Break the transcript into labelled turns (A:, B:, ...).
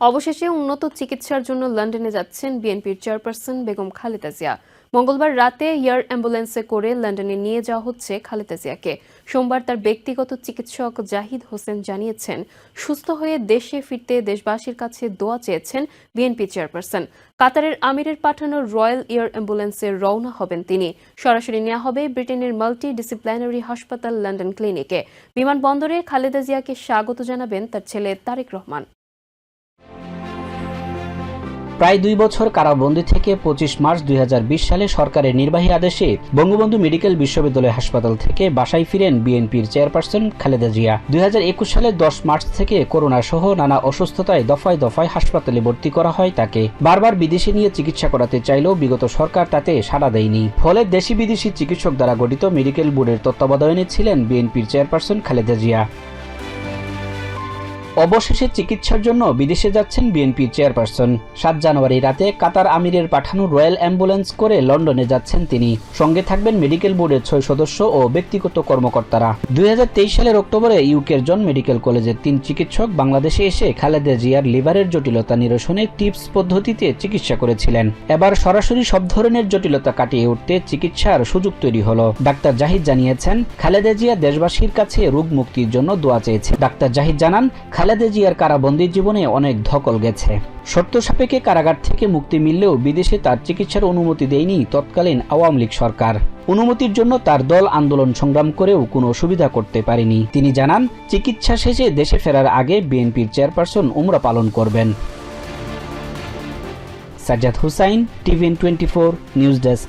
A: অবশেষে উন্নত চিকিৎসার জন্য লন্ডনে যাচ্ছেন বিএনপির চেয়ারপারসন বেগম খালেদা জিয়া। মঙ্গলবার রাতে এয়ার অ্যাম্বুলেন্সে করে লন্ডনে নিয়ে যাওয়া হচ্ছে খালেদা জিয়াকে। সোমবার তার ব্যক্তিগত চিকিৎসক জাহিদ হোসেন জানিয়েছেন, সুস্থ হয়ে দেশে ফিরতে দেশবাসীর কাছে দোয়া চেয়েছেন বিএনপি চেয়ারপারসন। কাতারের আমিরের পাঠানো রয়্যাল এয়ার অ্যাম্বুলেন্সে রওনা হবেন তিনি। সরাসরি নেওয়া হবে ব্রিটেনের মাল্টি ডিসিপ্লিনারি হাসপাতাল লন্ডন ক্লিনিকে। বিমানবন্দরে খালেদা জিয়াকে স্বাগত জানাবেন তার ছেলে তারেক রহমান।
B: প্রায় দুই বছর কারাবন্দি থেকে পঁচিশ মার্চ দুই হাজার বিশ সালে সরকারের নির্বাহী আদেশে বঙ্গবন্ধু মেডিকেল বিশ্ববিদ্যালয় হাসপাতাল থেকে বাসায় ফিরেন বিএনপির চেয়ারপারসন খালেদা জিয়া। দুই সালে দশ মার্চ থেকে করোনা সহ নানা অসুস্থতায় দফায় দফায় হাসপাতালে ভর্তি করা হয় তাকে। বারবার বিদেশে নিয়ে চিকিৎসা করাতে চাইলেও বিগত সরকার তাতে সাড়া দেয়নি। ফলে দেশি বিদেশি চিকিৎসক দ্বারা গঠিত মেডিকেল বোর্ডের তত্ত্বাবধানে ছিলেন বিএনপির চেয়ারপারসন খালেদা জিয়া। অবশেষে চিকিৎসার জন্য বিদেশে যাচ্ছেন বিএনপির চেয়ারপারসন। সাত জানুয়ারি রাতে কাতার আমিরের পাঠানো রয়্যাল অ্যাম্বুলেন্স করে লন্ডনে যাচ্ছেন তিনি। সঙ্গে থাকবেন মেডিকেল বোর্ডের ছয় সদস্য ও ব্যক্তিগত কর্মকর্তারা। দুই সালের অক্টোবরে ইউকের জন মেডিকেল কলেজের তিন চিকিৎসক বাংলাদেশে এসে খালেদা জিয়ার লিভারের জটিলতা নিরসনে টিপস পদ্ধতিতে চিকিৎসা করেছিলেন। এবার সরাসরি সব ধরনের জটিলতা কাটিয়ে উঠতে চিকিৎসার সুযোগ তৈরি হলো। ডাক্তার জাহিদ জানিয়েছেন, খালেদা জিয়া দেশবাসীর কাছে রোগ মুক্তির জন্য দোয়া চেয়েছে। ডাক্তার জাহিদ জানান, খালেদা জিয়ার কারাবন্দির জীবনে অনেক ধকল গেছে। শর্ত সাপেক্ষে কারাগার থেকে মুক্তি মিললেও বিদেশে তার চিকিৎসার অনুমতি দেয়নি তৎকালীন আওয়ামী লীগ সরকার। অনুমতির জন্য তার দল আন্দোলন সংগ্রাম করেও কোনো সুবিধা করতে পারেনি। তিনি জানান, চিকিৎসা শেষে দেশে ফেরার আগে বিএনপির চেয়ারপারসন উমরা পালন করবেন। Sajjad Hussain, TVN twenty four, news desk.